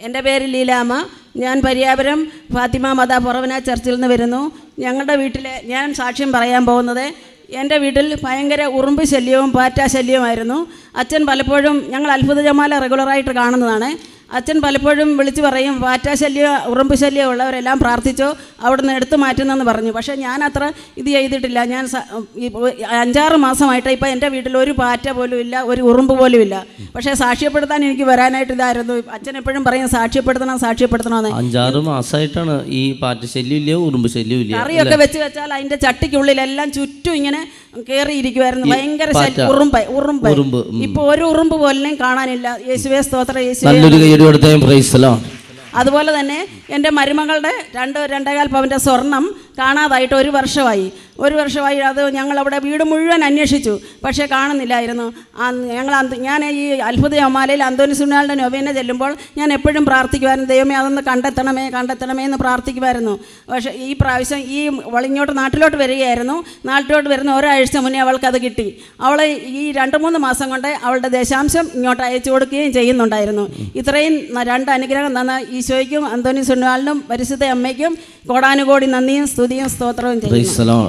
എന്റെ പേര് ലീലാമ്മ. ഞാൻ പരിയാപുരം ഫാത്തിമ മത പുറവന ചർച്ചിൽ നിന്ന് വരുന്നു. ഞങ്ങളുടെ വീട്ടിലെ ഞാൻ സാക്ഷ്യം പറയാൻ പോകുന്നത് എന്റെ വീട്ടിൽ ഭയങ്കര ഉറുമ്പ് ശല്യവും പാറ്റ ശല്യവുമായിരുന്നു. അച്ഛൻ പലപ്പോഴും ഞങ്ങൾ അത്ഭുത ജമാല റെഗുലറായിട്ട് കാണുന്നതാണ്. അച്ഛൻ പലപ്പോഴും വിളിച്ച് പറയും വാറ്റാശല്യ ശല്യം ഉറുമ്പ് ശല്യം ഉള്ളവരെല്ലാം പ്രാർത്ഥിച്ചോ അവിടെ നിന്ന് എടുത്തു മാറ്റുന്നെന്ന് പറഞ്ഞു. പക്ഷേ ഞാൻ അത്ര ഇത് ചെയ്തിട്ടില്ല. ഞാൻ അഞ്ചാറ് മാസമായിട്ട് ഇപ്പോൾ എന്റെ വീട്ടിൽ ഒരു പാറ്റ പോലും ഇല്ല ഒരു ഉറുമ്പ് പോലും ഇല്ല. പക്ഷേ സാക്ഷ്യപ്പെടുത്താൻ എനിക്ക് വരാനായിട്ട് ഇതായിരുന്നു. അച്ഛൻ എപ്പോഴും പറയും സാക്ഷ്യപ്പെടുത്തണം സാക്ഷ്യപ്പെടുത്തണം അഞ്ചാറ് മാസമായിട്ടാണ് ഈ പാറ്റ ശല്യം ഇല്ല ഉറുമ്പ് ശല്യം ഇല്ല. കറിയൊക്കെ വെച്ച് വെച്ചാൽ അതിന്റെ ചട്ടിക്കുള്ളിലെല്ലാം ചുറ്റും ഇങ്ങനെ കയറിയിരിക്കുമായിരുന്നു ഭയങ്കര. ഉറുമ്പ് ഉറുമ്പ്. ഇപ്പൊ ഒരു ഉറുമ്പ് പോലും കാണാനില്ല. യേശുവേ സ്തോത്ര യേശുവേ. നല്ലൊരു കൈയ്യടി കൊടുത്തേ പ്രൈസലോ അതുപോലെ തന്നെ എന്റെ മരുമകളുടെ രണ്ട് രണ്ടേകാൽ പവന്റെ സ്വർണം കാണാതായിട്ട് ഒരു വർഷമായി. ഒരു വർഷമായി അത് ഞങ്ങളവിടെ വീട് മുഴുവൻ അന്വേഷിച്ചു. പക്ഷേ കാണുന്നില്ലായിരുന്നു. ഞങ്ങൾ ഞാൻ ഈ അത്ഭുത അമാലയിൽ അന്തോനി സുനാളിന്റെ നൊവേനെ ചെല്ലുമ്പോൾ ഞാൻ എപ്പോഴും പ്രാർത്ഥിക്കുമായിരുന്നു ദൈവമേ അതൊന്ന് കണ്ടെത്തണമേ കണ്ടെത്തണമേ എന്ന് പ്രാർത്ഥിക്കുമായിരുന്നു. പക്ഷേ ഈ പ്രാവശ്യം ഈ വളിഞ്ഞോട്ട് നാട്ടിലോട്ട് വരികയായിരുന്നു. നാട്ടിലോട്ട് വരുന്ന ഒരാഴ്ച മുന്നേ അവൾക്കത് കിട്ടി. അവൾ ഈ രണ്ട് മൂന്ന് മാസം കൊണ്ട് അവളുടെ ദശാംശം ഇങ്ങോട്ട് അയച്ചു കൊടുക്കുകയും ചെയ്യുന്നുണ്ടായിരുന്നു. ഇത്രയും രണ്ട് അനുഗ്രഹം തന്ന ഈശോയ്ക്കും അന്തോണി സുനാളിനും പരിശുദ്ധ അമ്മയ്ക്കും കോടാനുകോടി നന്ദിയും സ്തുതിയും സ്തോത്രവും പ്രൈസലോ